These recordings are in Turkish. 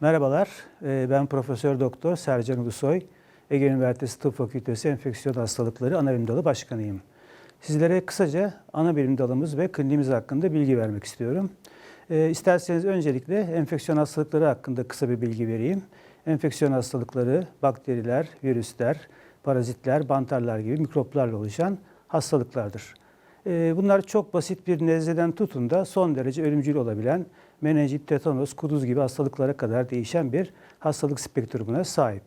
Merhabalar, e, ben Profesör Doktor Sercan Ulusoy. Ege Üniversitesi Tıp Fakültesi Enfeksiyon Hastalıkları Anabilim Dalı Başkanıyım. Sizlere kısaca ana bilim dalımız ve kliniğimiz hakkında bilgi vermek istiyorum. E, İsterseniz öncelikle enfeksiyon hastalıkları hakkında kısa bir bilgi vereyim. Enfeksiyon hastalıkları, bakteriler, virüsler, parazitler, bantarlar gibi mikroplarla oluşan hastalıklardır. E, Bunlar çok basit bir nezleden tutun da son derece ölümcül olabilen menenjit, tetanos, kuduz gibi hastalıklara kadar değişen bir hastalık spektrumuna sahip.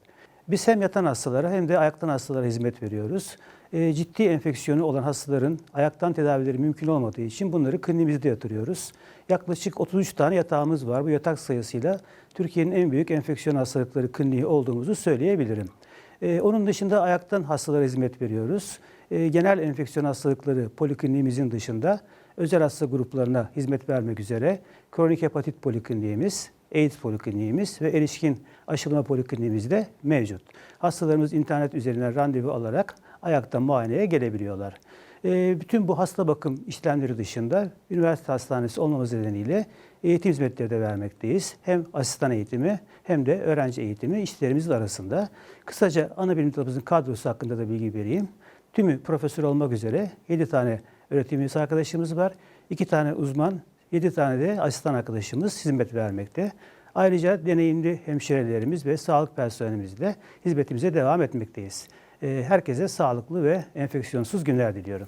Biz hem yatan hastalara hem de ayaktan hastalara hizmet veriyoruz. E, ciddi enfeksiyonu olan hastaların ayaktan tedavileri mümkün olmadığı için bunları kliniğimizde yatırıyoruz. Yaklaşık 33 tane yatağımız var. Bu yatak sayısıyla Türkiye'nin en büyük enfeksiyon hastalıkları kliniği olduğumuzu söyleyebilirim. Ee, onun dışında ayaktan hastalara hizmet veriyoruz. Ee, genel enfeksiyon hastalıkları polikliniğimizin dışında özel hasta gruplarına hizmet vermek üzere kronik hepatit polikliniğimiz, AIDS polikliniğimiz ve erişkin aşılama polikliniğimiz de mevcut. Hastalarımız internet üzerinden randevu alarak ayaktan muayeneye gelebiliyorlar. Ee, bütün bu hasta bakım işlemleri dışında üniversite hastanesi olmamız nedeniyle eğitim hizmetleri de vermekteyiz. Hem asistan eğitimi hem de öğrenci eğitimi işlerimizin arasında. Kısaca ana bilim dalımızın kadrosu hakkında da bilgi vereyim. Tümü profesör olmak üzere 7 tane öğretim üyesi arkadaşımız var. 2 tane uzman, 7 tane de asistan arkadaşımız hizmet vermekte. Ayrıca deneyimli hemşirelerimiz ve sağlık personelimizle hizmetimize devam etmekteyiz. Ee, Herkese sağlıklı ve enfeksiyonsuz günler diliyorum.